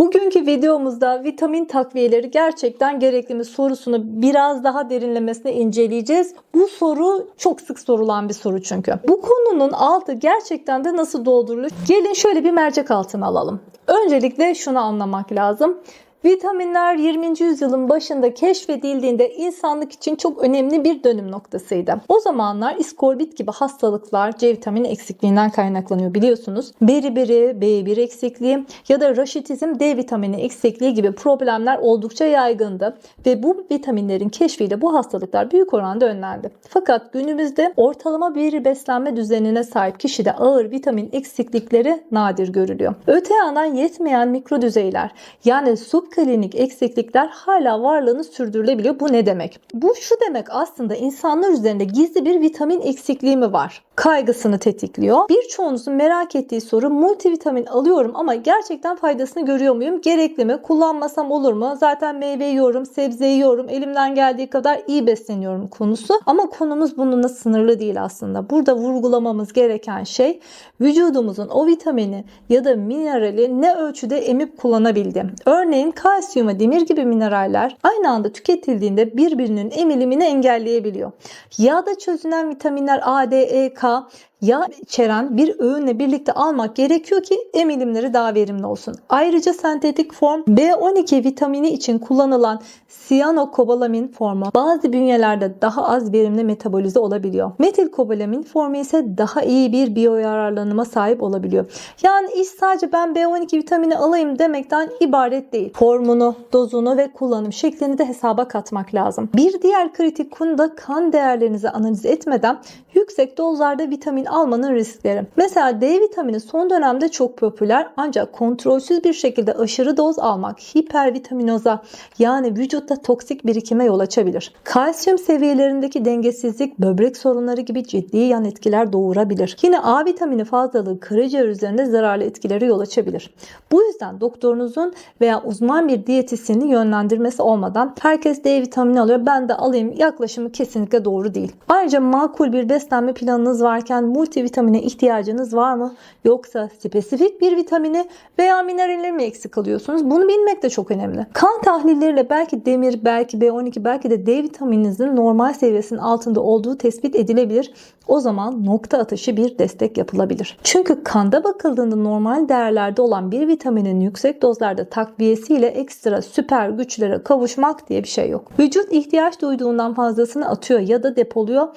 Bugünkü videomuzda vitamin takviyeleri gerçekten gerekli mi sorusunu biraz daha derinlemesine inceleyeceğiz. Bu soru çok sık sorulan bir soru çünkü. Bu konunun altı gerçekten de nasıl doldurulur? Gelin şöyle bir mercek altına alalım. Öncelikle şunu anlamak lazım. Vitaminler 20. yüzyılın başında keşfedildiğinde insanlık için çok önemli bir dönüm noktasıydı. O zamanlar iskorbit gibi hastalıklar C vitamini eksikliğinden kaynaklanıyor biliyorsunuz. Beriberi, B1 eksikliği ya da raşitizm D vitamini eksikliği gibi problemler oldukça yaygındı ve bu vitaminlerin keşfiyle bu hastalıklar büyük oranda önlendi. Fakat günümüzde ortalama bir beslenme düzenine sahip kişide ağır vitamin eksiklikleri nadir görülüyor. Öte yandan yetmeyen mikro düzeyler yani su subklinik eksiklikler hala varlığını sürdürülebiliyor. Bu ne demek? Bu şu demek aslında insanlar üzerinde gizli bir vitamin eksikliği mi var? Kaygısını tetikliyor. Birçoğunuzun merak ettiği soru multivitamin alıyorum ama gerçekten faydasını görüyor muyum? Gerekli mi? Kullanmasam olur mu? Zaten meyve yiyorum, sebze yiyorum, elimden geldiği kadar iyi besleniyorum konusu. Ama konumuz bununla sınırlı değil aslında. Burada vurgulamamız gereken şey vücudumuzun o vitamini ya da minerali ne ölçüde emip kullanabildi. Örneğin kalsiyum ve demir gibi mineraller aynı anda tüketildiğinde birbirinin emilimini engelleyebiliyor. Yağda çözünen vitaminler A, D, E, K yağ içeren bir öğünle birlikte almak gerekiyor ki emilimleri daha verimli olsun. Ayrıca sentetik form B12 vitamini için kullanılan siyanokobalamin formu bazı bünyelerde daha az verimli metabolize olabiliyor. Metilkobalamin formu ise daha iyi bir biyoyararlanıma sahip olabiliyor. Yani iş sadece ben B12 vitamini alayım demekten ibaret değil. Formunu, dozunu ve kullanım şeklini de hesaba katmak lazım. Bir diğer kritik konu da kan değerlerinizi analiz etmeden yüksek dozlarda vitamin almanın riskleri. Mesela D vitamini son dönemde çok popüler ancak kontrolsüz bir şekilde aşırı doz almak hipervitaminoza yani vücutta toksik birikime yol açabilir. Kalsiyum seviyelerindeki dengesizlik böbrek sorunları gibi ciddi yan etkiler doğurabilir. Yine A vitamini fazlalığı karaciğer üzerinde zararlı etkileri yol açabilir. Bu yüzden doktorunuzun veya uzman bir diyetisyenin yönlendirmesi olmadan herkes D vitamini alıyor ben de alayım yaklaşımı kesinlikle doğru değil. Ayrıca makul bir beslenme planınız varken multivitamine ihtiyacınız var mı? Yoksa spesifik bir vitamini veya mineralleri mi eksik alıyorsunuz? Bunu bilmek de çok önemli. Kan tahlilleriyle belki demir, belki B12, belki de D vitamininizin normal seviyesinin altında olduğu tespit edilebilir. O zaman nokta atışı bir destek yapılabilir. Çünkü kanda bakıldığında normal değerlerde olan bir vitaminin yüksek dozlarda takviyesiyle ekstra süper güçlere kavuşmak diye bir şey yok. Vücut ihtiyaç duyduğundan fazlasını atıyor ya da depoluyor.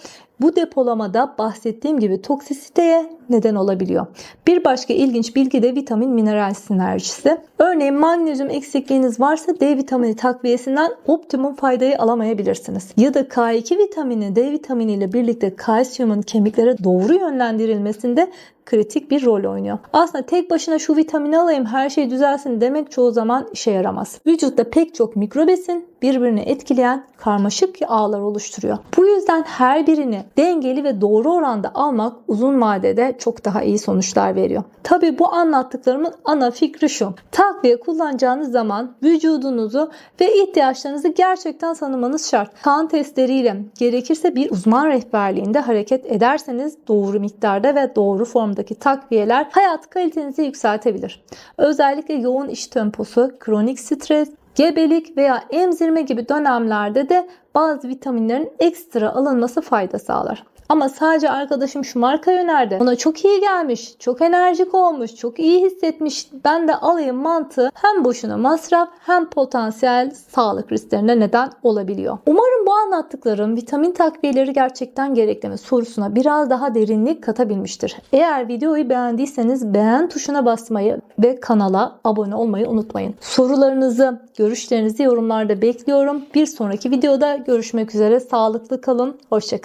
Bu depolamada bahsettiğim gibi toksisiteye neden olabiliyor. Bir başka ilginç bilgi de vitamin mineral sinerjisi. Örneğin magnezyum eksikliğiniz varsa D vitamini takviyesinden optimum faydayı alamayabilirsiniz. Ya da K2 vitamini D vitamini ile birlikte kalsiyumun kemiklere doğru yönlendirilmesinde kritik bir rol oynuyor. Aslında tek başına şu vitamini alayım her şey düzelsin demek çoğu zaman işe yaramaz. Vücutta pek çok mikrobesin birbirini etkileyen karmaşık ağlar oluşturuyor. Bu yüzden her birini dengeli ve doğru oranda almak uzun vadede çok daha iyi sonuçlar veriyor. Tabi bu anlattıklarımın ana fikri şu. Takviye kullanacağınız zaman vücudunuzu ve ihtiyaçlarınızı gerçekten tanımanız şart. Kan testleriyle gerekirse bir uzman rehberliğinde hareket ederseniz doğru miktarda ve doğru formdaki takviyeler hayat kalitenizi yükseltebilir. Özellikle yoğun iş temposu, kronik stres, gebelik veya emzirme gibi dönemlerde de bazı vitaminlerin ekstra alınması fayda sağlar. Ama sadece arkadaşım şu marka önerdi. Ona çok iyi gelmiş, çok enerjik olmuş, çok iyi hissetmiş. Ben de alayım mantığı hem boşuna masraf hem potansiyel sağlık risklerine neden olabiliyor. Umarım bu anlattıklarım vitamin takviyeleri gerçekten gerekli mi sorusuna biraz daha derinlik katabilmiştir. Eğer videoyu beğendiyseniz beğen tuşuna basmayı ve kanala abone olmayı unutmayın. Sorularınızı, görüşlerinizi yorumlarda bekliyorum. Bir sonraki videoda görüşmek üzere. Sağlıklı kalın, hoşçakalın.